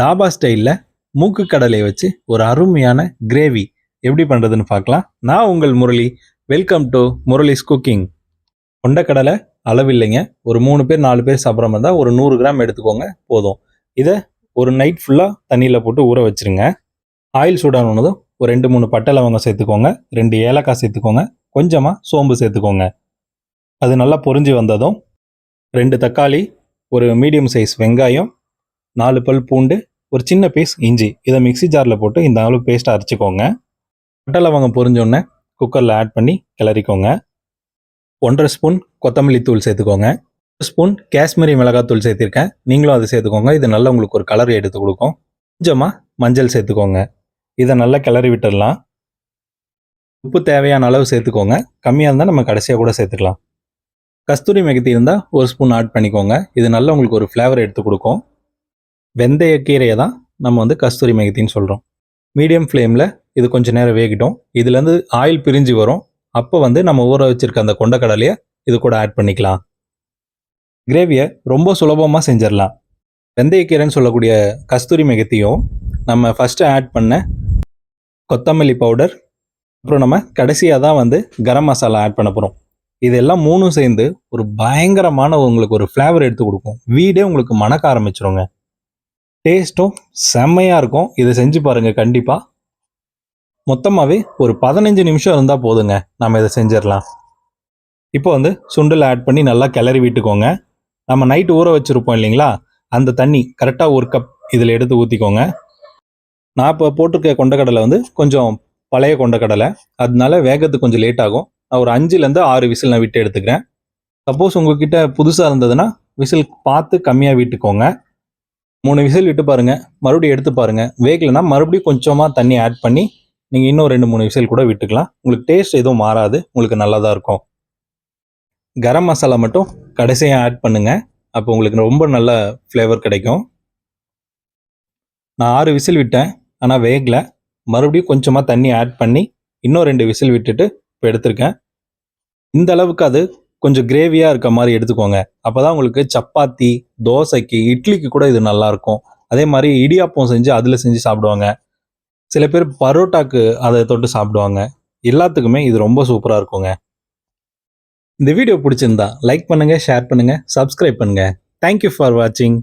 தாபா ஸ்டைலில் மூக்கு கடலை வச்சு ஒரு அருமையான கிரேவி. எப்படி பண்ணுறதுன்னு பார்க்கலாம். நான் உங்கள் Murali. Welcome to Murali's cooking கொண்டக்கடலை அளவில்லைங்க. ஒரு மூணு பேர் நாலு பேர் சாப்பிட்ற மாதிரி தான் ஒரு நூறு கிராம் எடுத்துக்கோங்க. போதும். இதை ஒரு நைட் ஃபுல்லாக தண்ணியில் போட்டு ஊற வச்சிருங்க. ஆயில் சூடானதும் ஒரு ரெண்டு மூணு பட்டை லவங்கம் சேர்த்துக்கோங்க. ரெண்டு ஏலக்காய் சேர்த்துக்கோங்க. கொஞ்சமாக சோம்பு சேர்த்துக்கோங்க. அது நல்லா பொரிஞ்சு வந்ததும் ரெண்டு தக்காளி ஒரு மீடியம் சைஸ் வெங்காயம் நாலு பல் பூண்டு ஒரு சின்ன பீஸ் இஞ்சி. இதை மிக்ஸி ஜாரில் போட்டு இந்த அளவு பேஸ்ட்டாக அரைச்சிக்கோங்க. பட்டை லவங்கம் பொரிஞ்சோடனே குக்கரில் ஆட் பண்ணி கிளறிக்கோங்க. ஒன்றரை ஸ்பூன் கொத்தமல்லி தூள் சேர்த்துக்கோங்க. ஒரு ஸ்பூன் காஷ்மீரி மிளகாய் தூள் சேர்த்திருக்கேன். நீங்களும் அதை சேர்த்துக்கோங்க. இது நல்லா உங்களுக்கு ஒரு கலர் எடுத்து கொடுக்கும். கொஞ்சமாக மஞ்சள் சேர்த்துக்கோங்க. இதை நல்லா கிளறி விட்டுடலாம். உப்பு தேவையான அளவு சேர்த்துக்கோங்க. கம்மியாக இருந்தால் நம்ம கடைசியாக கூட சேர்த்துக்கலாம். கஸ்தூரி மெகத்தி இருந்தால் ஒரு ஸ்பூன் ஆட் பண்ணிக்கோங்க. இது நல்லா உங்களுக்கு ஒரு ஃப்ளேவர் எடுத்து கொடுக்கும். வெந்தய கீரையை தான் நம்ம வந்து கஸ்தூரி மேகத்தின்னு சொல்கிறோம் மீடியம் ஃப்ளேமில் இது கொஞ்சம் நேரம் வேகிட்டோம். இதுலேருந்து ஆயில் பிரிஞ்சு வரும். அப்போ வந்து நம்ம ஊற வச்சுருக்க அந்த கொண்டக்கடலையை இது கூட ஆட் பண்ணிக்கலாம். கிரேவியை ரொம்ப சுலபமாக செஞ்சிடலாம். வெந்தயக்கீரைன்னு சொல்லக்கூடிய கஸ்தூரி மெகத்தையும் நம்ம ஃபஸ்ட்டு ஆட் பண்ண கொத்தமல்லி பவுடர் அப்புறம் நம்ம கடைசியாக தான் வந்து கரம் மசாலா ஆட் பண்ண போகிறோம் இதெல்லாம் மூணும் சேர்ந்து ஒரு பயங்கரமான உங்களுக்கு ஒரு ஃப்ளேவர் எடுத்து கொடுக்கும். வீடே உங்களுக்கு மணக்க ஆரம்பிச்சிருங்க. டேஸ்ட்டும் செம்மையாக இருக்கும். இதை செஞ்சு பாருங்கள் கண்டிப்பாக மொத்தமாகவே ஒரு பதினஞ்சு நிமிஷம் இருந்தால் போதுங்க. நம்ம இதை செஞ்சிடலாம். இப்போ வந்து சுண்டல் ஆட் பண்ணி நல்லா கிளறி விட்டுக்கோங்க. நம்ம நைட்டு ஊற வச்சுருப்போம் இல்லைங்களா? அந்த தண்ணி கரெக்டாக ஒரு கப் இதில் எடுத்து ஊற்றிக்கோங்க நான் இப்போ போட்டிருக்க கொண்டக்கடலை வந்து கொஞ்சம் பழைய கொண்டக்கடலை. அதனால வேகத்துக்கு கொஞ்சம் லேட் ஆகும். நான் ஒரு அஞ்சுலேருந்து ஆறு விசில் நான் விட்டு எடுத்துக்கிறேன். சப்போஸ் உங்ககிட்ட புதுசாக இருந்ததுன்னா விசில் பார்த்து கம்மியாக விட்டுக்கோங்க. மூணு விசில் விட்டு பாருங்கள் மறுபடியும் எடுத்து பாருங்கள் வேகலைன்னா மறுபடியும் கொஞ்சமாக தண்ணி ஆட் பண்ணி நீங்கள் இன்னும் ரெண்டு மூணு விசில் கூட விட்டுக்கலாம். உங்களுக்கு டேஸ்ட் எதுவும் மாறாது. உங்களுக்கு நல்லா தான் இருக்கும். கரம் மசாலா மட்டும் கடைசியாக ஆட் பண்ணுங்கள் அப்போ உங்களுக்கு ரொம்ப நல்ல ஃப்ளேவர் கிடைக்கும். நான் ஆறு விசில் விட்டேன். ஆனால் வேகலை. மறுபடியும் கொஞ்சமாக தண்ணி ஆட் பண்ணி இன்னும் ரெண்டு விசில் விட்டுட்டு இப்போ எடுத்திருக்கேன். இந்த அளவுக்கு அது கொஞ்சம் கிரேவியாக இருக்க மாதிரி எடுத்துக்கோங்க. அப்போ தான் உங்களுக்கு சப்பாத்தி தோசைக்கு இட்லிக்கு கூட இது நல்லாயிருக்கும் அதே மாதிரி இடியாப்பம் செஞ்சு அதில் செஞ்சு சாப்பிடுவாங்க. சில பேர் பரோட்டாக்கு அதை தொட்டு சாப்பிடுவாங்க. எல்லாத்துக்குமே இது ரொம்ப சூப்பராக இருக்குங்க. இந்த வீடியோ பிடிச்சிருந்தா லைக் பண்ணுங்கள் ஷேர் பண்ணுங்கள் சப்ஸ்கிரைப் பண்ணுங்கள் தேங்க்யூ ஃபார் வாட்சிங்